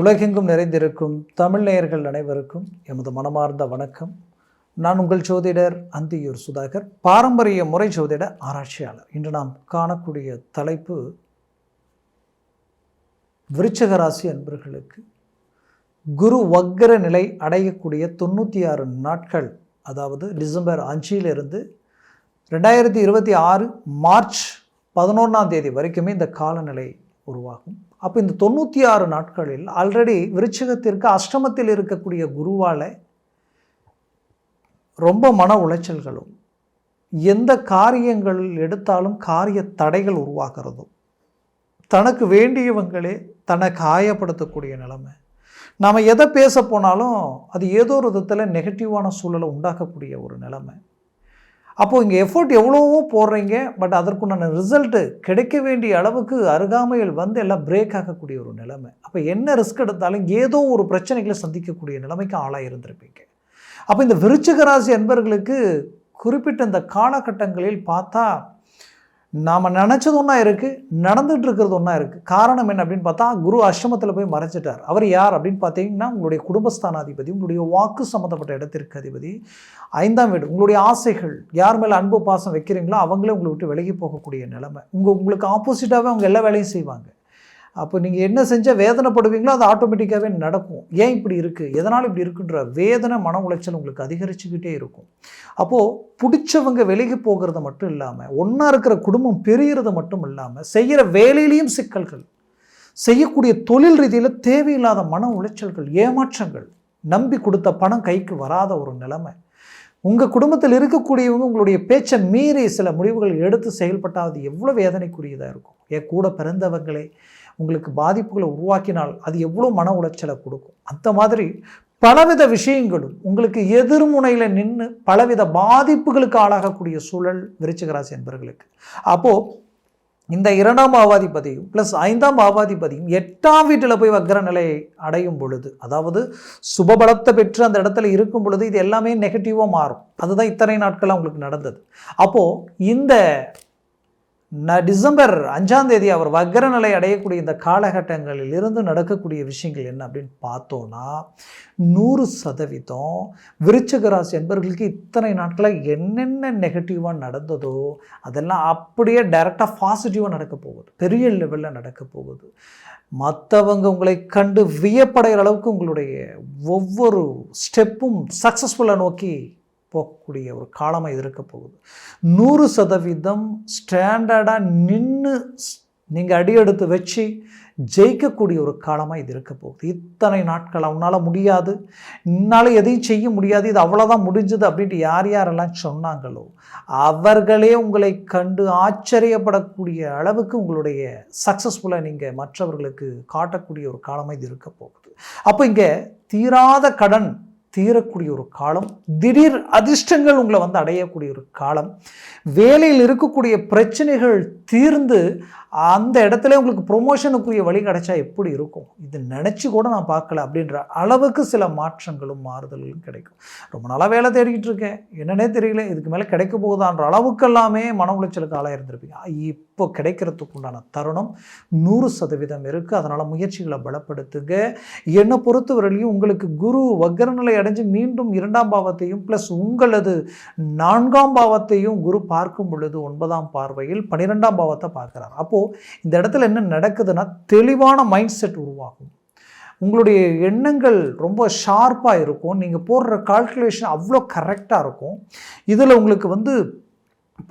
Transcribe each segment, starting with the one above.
உலகெங்கும் நிறைந்திருக்கும் தமிழ் நேயர்கள் அனைவருக்கும் எமது மனமார்ந்த வணக்கம். நான் உங்கள் ஜோதிடர் அந்தியூர் சுதாகர் பாரம்பரிய முறை ஜோதிட ஆராய்ச்சியாளர். இன்று நாம் காணக்கூடிய தலைப்பு விருச்சக ராசி அன்பர்களுக்கு குரு வக்கர நிலை அடையக்கூடிய தொண்ணூற்றி ஆறு நாட்கள் அதாவது டிசம்பர் அஞ்சிலிருந்து ரெண்டாயிரத்தி இருபத்தி ஆறு மார்ச் பதினொன்றாம் தேதி வரைக்குமே இந்த காலநிலை உருவாகும். அப்போ இந்த தொண்ணூற்றி ஆறு நாட்களில் ஆல்ரெடி விருச்சகத்திற்கு அஷ்டமத்தில் இருக்கக்கூடிய குருவால் ரொம்ப மன உளைச்சல்களும் எந்த காரியங்கள் எடுத்தாலும் காரிய தடைகள் உருவாகிறதும் தனக்கு வேண்டியவங்களே தன்னை காயப்படுத்தக்கூடிய நிலைமை. நாம் எதை பேச போனாலும் அது ஏதோ ஒரு விதத்தில் நெகட்டிவான சூழலை உண்டாக்கக்கூடிய ஒரு நிலைமை. அப்போது இங்கே எஃபோர்ட் எவ்வளவோ போடுறீங்க பட் அதற்குண்டான ரிசல்ட்டு கிடைக்க வேண்டிய அளவுக்கு அருகாமையில் வந்து எல்லாம் பிரேக் ஆகக்கூடிய ஒரு நிலைமை. அப்போ என்ன ரிஸ்க் எடுத்தாலும் ஏதோ ஒரு பிரச்சனைகளை சந்திக்கக்கூடிய நிலைமைக்கு ஆளாக இருந்திருப்பீங்க. அப்போ இந்த விருச்சிக ராசி அன்பர்களுக்கு குறிப்பிட்ட இந்த காலகட்டங்களில் பார்த்தா நாம் நினச்சது ஒன்றா இருக்குது நடந்துகிட்டு இருக்கிறது ஒன்றா இருக்குது காரணம் என்ன அப்படின்னு பார்த்தா குரு அஷ்டமத்தில் போய் மறைச்சிட்டார். அவர் யார் அப்படின்னு பார்த்தீங்கன்னா உங்களுடைய குடும்பஸ்தானாதிபதி உங்களுடைய வாக்கு சம்மந்தப்பட்ட இடத்திற்கு அதிபதி ஐந்தாம் வீடு உங்களுடைய ஆசைகள் யார் மேலே அன்பு பாசம் வைக்கிறீங்களோ அவங்களே உங்களை விட்டு விலகி போகக்கூடிய நிலைமை. உங்கள் உங்களுக்கு ஆப்போசிட்டாகவே அவங்க எல்லா வேலையும் செய்வாங்க. அப்போ நீங்கள் என்ன செஞ்சால் வேதனைப்படுவீங்களோ அது ஆட்டோமேட்டிக்காகவே நடக்கும். ஏன் இப்படி இருக்குது எதனால் இப்படி இருக்குன்ற வேதனை மன உளைச்சல் உங்களுக்கு அதிகரிச்சுக்கிட்டே இருக்கும். அப்போது பிடிச்சவங்க விலகி போகிறது மட்டும் இல்லாமல் ஒன்றா இருக்கிற குடும்பம் பெரியறது மட்டும் இல்லாமல் செய்கிற வேலையிலையும் சிக்கல்கள் செய்யக்கூடிய தொழில் ரீதியில் தேவையில்லாத மன உளைச்சல்கள் ஏமாற்றங்கள் நம்பி கொடுத்த பணம் கைக்கு வராத ஒரு நிலைமை உங்கள் குடும்பத்தில் இருக்கக்கூடியவங்க உங்களுடைய பேச்சை மீறி சில முடிவுகள் எடுத்து செயல்பட்டால் அது எவ்வளோ வேதனைக்குரியதாக இருக்கும்? என் கூட பிறந்தவங்களே உங்களுக்கு பாதிப்புகளை உருவாக்கினால் அது எவ்வளோ மன உளைச்சலை கொடுக்கும்? அந்த மாதிரி பலவித விஷயங்களும் உங்களுக்கு எதிர்முனையில் நின்று பலவித பாதிப்புகளுக்கு ஆளாகக்கூடிய சூழல் விருச்சிகராசி என்பவர்களுக்கு அப்போது இந்த இரண்டாம் பாவாதிபதியும் ப்ளஸ் ஐந்தாம் பாவாதிபதியும் எட்டாம் வீட்டில் போய் வக்கர நிலையை அடையும் பொழுது அதாவது சுபபலத்தை பெற்று அந்த இடத்துல இருக்கும் பொழுது இது எல்லாமே நெகட்டிவாக மாறும். அதுதான் இத்தனை நாட்களாக உங்களுக்கு நடந்தது. அப்போது இந்த டிசம்பர் அஞ்சாம் தேதி அவர் வக்கரநிலை அடையக்கூடிய இந்த காலகட்டங்களில் இருந்து நடக்கக்கூடிய விஷயங்கள் என்ன அப்படின்னு பார்த்தோன்னா நூறு சதவீதம் விருச்சக ராசி என்பவர்களுக்கு இத்தனை நாட்களில் என்னென்ன நெகட்டிவாக நடந்ததோ அதெல்லாம் அப்படியே டைரெக்டாக பாசிட்டிவாக நடக்க போகுது. பெரிய லெவலில் நடக்க போகுது. மற்றவங்க உங்களை கண்டு வியப்படைகிற அளவுக்கு உங்களுடைய ஒவ்வொரு ஸ்டெப்பும் சக்ஸஸ்ஃபுல்லாக நோக்கி போகக்கூடிய ஒரு காலமாக இது இருக்க போகுது. நூறு சதவீதம் ஸ்டாண்டர்டாக நின்று நீங்கள் அடி எடுத்து வச்சு ஜெயிக்கக்கூடிய ஒரு காலமாக இது இருக்க போகுது. இத்தனை நாட்கள் அவனால் முடியாது. என்னால் எதையும் செய்ய முடியாது. இது அவ்வளோதான் முடிஞ்சது அப்படின்ட்டு யார் யாரெல்லாம் சொன்னாங்களோ அவர்களே உங்களை கண்டு ஆச்சரியப்படக்கூடிய அளவுக்கு உங்களுடைய சக்ஸஸ்ஃபுல்லாக நீங்கள் மற்றவர்களுக்கு காட்டக்கூடிய ஒரு காலமாக இது இருக்க போகுது. அப்போ இங்கே தீராத கடன் தீரக்கூடிய ஒரு காலம் திடீர் அதிர்ஷ்டங்கள் உங்களை வந்து அடையக்கூடிய ஒரு காலம் வேலையில் இருக்கக்கூடிய பிரச்சனைகள் தீர்ந்து அந்த இடத்துல உங்களுக்கு ப்ரொமோஷனுக்குரிய வழி கிடைச்சா எப்படி இருக்கும்? இது நினச்சி கூட நான் பார்க்கல அப்படின்ற அளவுக்கு சில மாற்றங்களும் மாறுதல்களும் கிடைக்கும். ரொம்ப நாளாக வேலை தேடிக்கிட்டு இருக்கேன். என்னன்னே தெரியல. இதுக்கு மேலே கிடைக்க போகுதான்ற அளவுக்கெல்லாமே மன உளைச்சலுக்கு ஆளாக இருந்திருப்பீங்க இப்போ கிடைக்கிறதுக்கு உண்டான தருணம் நூறு சதவீதம் இருக்குது அதனால் முயற்சிகளை பலப்படுத்துங்க. என்னை பொறுத்தவரையிலையும் உங்களுக்கு குரு வக்கரநிலை அடைஞ்சு மீண்டும் இரண்டாம் பாவத்தையும் ப்ளஸ் உங்களது நான்காம் பாவத்தையும் குரு பார்க்கும் பொழுது ஒன்பதாம் பார்வையில் பன்னிரெண்டாம் பாவத்தை பார்க்குறார். அப்போது இந்த இடத்துல என்ன நடக்குதுன்னா தெளிவான மைண்ட் செட் உருவாகும். உங்களுடைய எண்ணங்கள் ரொம்ப ஷார்ப்பாக இருக்கும். நீங்கள் போடுற கால்குலேஷன் அவ்வளோ கரெக்டாக இருக்கும். இதில் உங்களுக்கு வந்து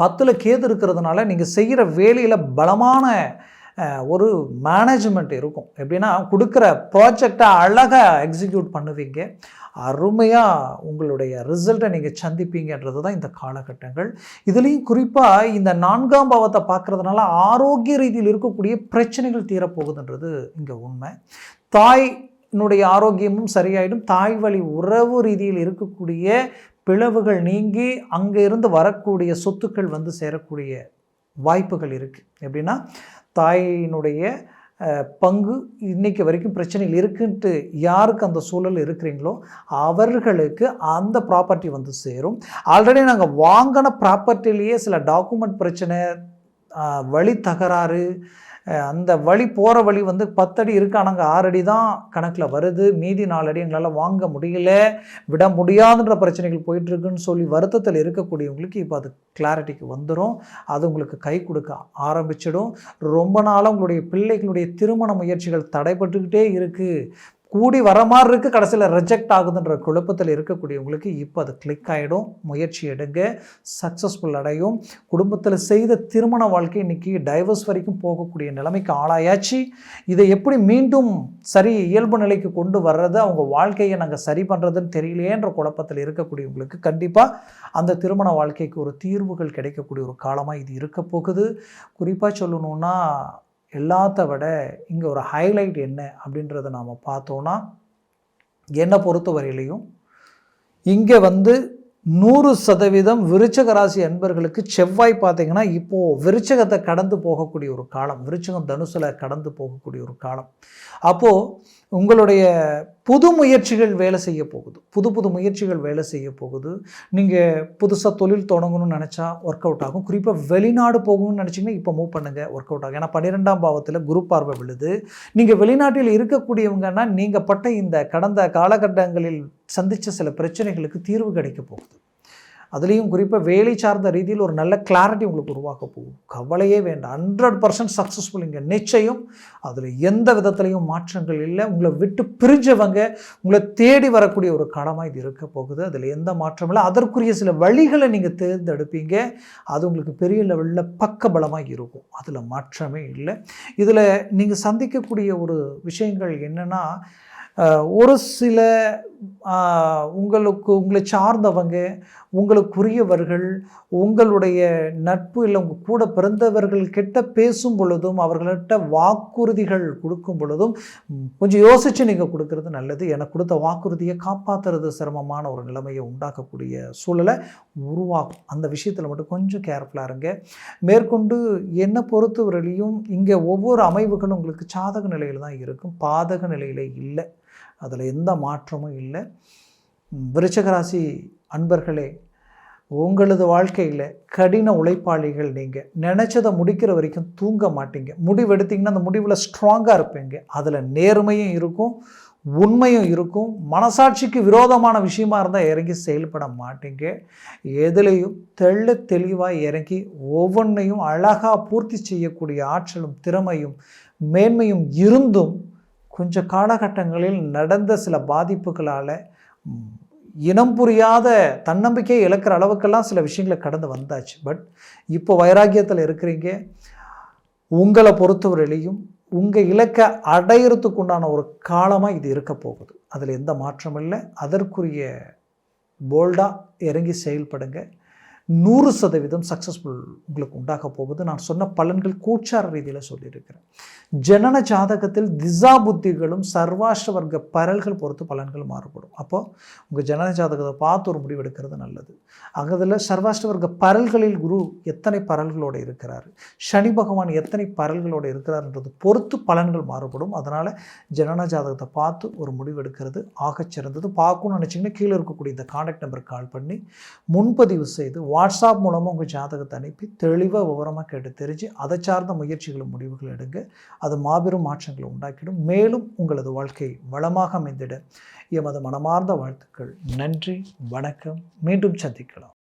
பத்தில் கேது இருக்கிறதுனால நீங்கள் செய்கிற வேலையில் பலமான ஒரு மேனேஜ்மெண்ட் இருக்கும். எப்படின்னா கொடுக்குற ப்ராஜெக்டை அழகாக எக்ஸிக்யூட் பண்ணுவீங்க. அருமையாக உங்களுடைய ரிசல்ட்டை நீங்கள் சந்திப்பீங்கன்றது தான் இந்த காலகட்டங்கள். இதுலேயும் குறிப்பாக இந்த நான்காம் பாவத்தை பார்க்குறதுனால ஆரோக்கிய ரீதியில் இருக்கக்கூடிய பிரச்சனைகள் தீரப்போகுதுன்றது இங்கே உண்மை. தாயினுடைய ஆரோக்கியமும் சரியாயிடும். தாய் வழி உறவு ரீதியில் இருக்கக்கூடிய பிளவுகள் நீங்கி அங்கே இருந்து வரக்கூடிய சொத்துக்கள் வந்து சேரக்கூடிய வாய்ப்புகள் இருக்குது எப்படின்னா தாயினுடைய பங்கு இன்றைக்கு வரைக்கும் பிரச்சனைகள் இருக்குன்ட்டு யாருக்கு அந்த சூழல் இருக்கிறீங்களோ அவர்களுக்கு அந்த ப்ராப்பர்ட்டி வந்து சேரும். ஆல்ரெடி நாங்கள் வாங்கின ப்ராப்பர்ட்டிலேயே சில டாக்குமெண்ட் பிரச்சனை வழி தகராறு அந்த வழி போகிற வழி வந்து பத்தடி இருக்கு ஆனாங்க ஆறடி தான் கணக்கில் வருது. மீதி நாலடி எங்களால் வாங்க முடியல. விட முடியாதுன்ற பிரச்சனைகள் போயிட்டுருக்குன்னு சொல்லி வருத்தத்தில் இருக்கக்கூடியவங்களுக்கு இப்போ அது கிளாரிட்டிக்கு வந்துடும் அது உங்களுக்கு கை கொடுக்க ஆரம்பிச்சிடும். ரொம்ப நாளாக உங்களுடைய பிள்ளைகளுடைய திருமண முயற்சிகள் தடைபட்டுக்கிட்டே இருக்குது கூடி வர மாதிரி இருக்குது கடைசியில் ரிஜெக்ட் ஆகுதுன்ற குழப்பத்தில் இருக்கக்கூடியவங்களுக்கு இப்போ அது கிளிக் ஆகிடும் முயற்சி எடுங்க. சக்ஸஸ்ஃபுல் அடையும். குடும்பத்தில் செய்த திருமண வாழ்க்கை இன்றைக்கி டைவர்ஸ் வரைக்கும் போகக்கூடிய நிலைமைக்கு ஆளாயாச்சு. இதை எப்படி மீண்டும் சரி இயல்பு நிலைக்கு கொண்டு வர்றது அவங்க வாழ்க்கையை நாங்கள் சரி பண்ணுறதுன்னு தெரியலையேன்ற குழப்பத்தில் இருக்கக்கூடியவங்களுக்கு கண்டிப்பாக அந்த திருமண வாழ்க்கைக்கு ஒரு தீர்வுகள் கிடைக்கக்கூடிய ஒரு காலமாக இது இருக்க போகுது. குறிப்பாக சொல்லணுன்னா எல்லாத்த விட இங்கே ஒரு ஹைலைட் என்ன அப்படின்றத நாம் பார்த்தோன்னா என்னை பொறுத்த வரையிலையும் இங்கே வந்து நூறு சதவீதம் விருச்சக ராசி அன்பர்களுக்கு செவ்வாய் பார்த்தீங்கன்னா இப்போது விருச்சகத்தை கடந்து போகக்கூடிய ஒரு காலம். விருச்சகம் தனுசில் கடந்து போகக்கூடிய ஒரு காலம். அப்போது உங்களுடைய புது முயற்சிகள் வேலை செய்ய போகுது. புது புது முயற்சிகள் வேலை செய்ய போகுது. நீங்கள் புதுசாக தொழில் தொடங்கணும்னு நினச்சா ஒர்க் அவுட் ஆகும். குறிப்பாக வெளிநாடு போகணும்னு நினச்சிங்கன்னா இப்போ மூவ் பண்ணுங்கள் ஒர்க் அவுட் ஆகும். ஏன்னா பன்னிரெண்டாம் பாவத்தில் குரு பார்வை விழுது. நீங்கள் வெளிநாட்டில் இருக்கக்கூடியவங்கன்னா நீங்கள் பட்ட இந்த கடந்த காலகட்டங்களில் சந்தித்த சில பிரச்சனைகளுக்கு தீர்வு கிடைக்க போகுது. அதுலேயும் குறிப்பாக வேலை சார்ந்த ரீதியில் ஒரு நல்ல கிளாரிட்டி உங்களுக்கு உருவாக்க போகும். கவலையே வேண்டாம். ஹண்ட்ரட் பர்சன்ட் சக்ஸஸ்ஃபுல் இங்கே. நிச்சயம் அதில் எந்த விதத்துலையும் மாற்றங்கள் இல்லை. உங்களை விட்டு பிரிஞ்சவங்க உங்களை தேடி வரக்கூடிய ஒரு கடமாக இது இருக்க போகுது. அதில் எந்த மாற்றமும் இல்லை. அதற்குரிய சில வழிகளை நீங்கள் தேர்ந்தெடுப்பீங்க. அது உங்களுக்கு பெரிய லெவலில் பக்கபலமாக இருக்கும். அதில் மாற்றமே இல்லை. இதில் நீங்கள் சந்திக்கக்கூடிய ஒரு விஷயங்கள் என்னென்னா ஒரு சில உங்களுக்கு உங்களை சார்ந்தவங்க உங்களுக்குரியவர்கள் உங்களுடைய நட்பு இல்லை உங்கள் கூட பிறந்தவர்கள் கிட்ட பேசும் பொழுதும் அவர்கள்ட்ட வாக்குறுதிகள் கொடுக்கும் பொழுதும் கொஞ்சம் யோசித்து நீங்கள் கொடுக்கறது நல்லது. எனக்கு கொடுத்த வாக்குறுதியை காப்பாற்றுறது சிரமமான ஒரு நிலைமையை உண்டாக்கக்கூடிய சூழலை உருவாகும் அந்த விஷயத்தில் மட்டும் கொஞ்சம் கேர்ஃபுல்லாக இருங்க. மேற்கொண்டு என்னை பொறுத்தவரையிலையும் இங்கே ஒவ்வொரு அமைவுகளும் உங்களுக்கு சாதக நிலையில் தான் இருக்கும். பாதக நிலையில் இல்லை. அதில் எந்த மாற்றமும் இல்லை. விருச்சகராசி அன்பர்களே உங்களது வாழ்க்கையில் கடின உழைப்பாளிகள் நீங்கள் நினச்சதை முடிக்கிற வரைக்கும் தூங்க மாட்டீங்க. முடிவெடுத்தீங்கன்னா அந்த முடிவில் ஸ்ட்ராங்காக இருப்பீங்க. அதில் நேர்மையும் இருக்கும் உண்மையும் இருக்கும். மனசாட்சிக்கு விரோதமான விஷயமா இருந்தால் இறங்கி செயல்பட மாட்டீங்க. எதுலேயும் தெள்ள தெளிவாக இறங்கி ஒவ்வொன்றையும் அழகாக பூர்த்தி செய்யக்கூடிய ஆற்றலும் திறமையும் மேன்மையும் இருந்தும் கொஞ்ச காலகட்டங்களில் நடந்த சில பாதிப்புகளால் இனம் புரியாத தன்னம்பிக்கையை இழக்கிற அளவுக்கெல்லாம் சில விஷயங்களை கடந்து வந்தாச்சு. பட் இப்போ வைராக்கியத்தில் இருக்கிறீங்க. உங்களை பொறுத்தவரையிலையும் உங்கள் இலக்கை அடையிறதுக்கு உண்டான ஒரு காலமாக இது இருக்க போகுது. அதில் எந்த மாற்றமும் இல்லை. அதற்குரிய போல்டாக இறங்கி செயல்படுங்க. நூறு சதவீதம் சக்ஸஸ்ஃபுல் உங்களுக்கு உண்டாக போகுது. நான் சொன்ன பலன்கள் கூச்சார ரீதியில் சொல்லியிருக்கிறேன். ஜனன ஜாதகத்தில் திசா புத்திகளும் சர்வாஷ்ட வர்க்க பரல்கள் பொறுத்து பலன்கள் மாறுபடும். அப்போது உங்கள் ஜனன ஜாதகத்தை பார்த்து ஒரு முடிவு எடுக்கிறது நல்லது. அதில் சர்வாஷ்ட வர்க்க பரல்களில் குரு எத்தனை பரல்களோடு இருக்கிறார்? சனி பகவான் எத்தனை பரல்களோடு இருக்கிறார்ன்றது பொறுத்து பலன்கள் மாறுபடும். அதனால் ஜனன ஜாதகத்தை பார்த்து ஒரு முடிவு எடுக்கிறது ஆகச் சிறந்தது பார்க்கணும்னு நினச்சிங்கன்னா கீழே இருக்கக்கூடிய இந்த கான்டாக்ட் நம்பருக்கு கால் பண்ணி முன்பதிவு செய்து வாட்ஸ்அப் மூலமாக உங்கள் ஜாதகத்தை அனுப்பி தெளிவாக விவரமாக கேட்டு தெரிஞ்சு அதை சார்ந்த முயற்சிகளும் முடிவுகள் எடுங்க. அது மாபெரும் மாற்றங்களை உண்டாக்கிடும். மேலும் உங்களது வாழ்க்கை வளமாக அமைந்திட எமது மனமார்ந்த வாழ்த்துக்கள். நன்றி வணக்கம். மீண்டும் சந்திக்கலாம்.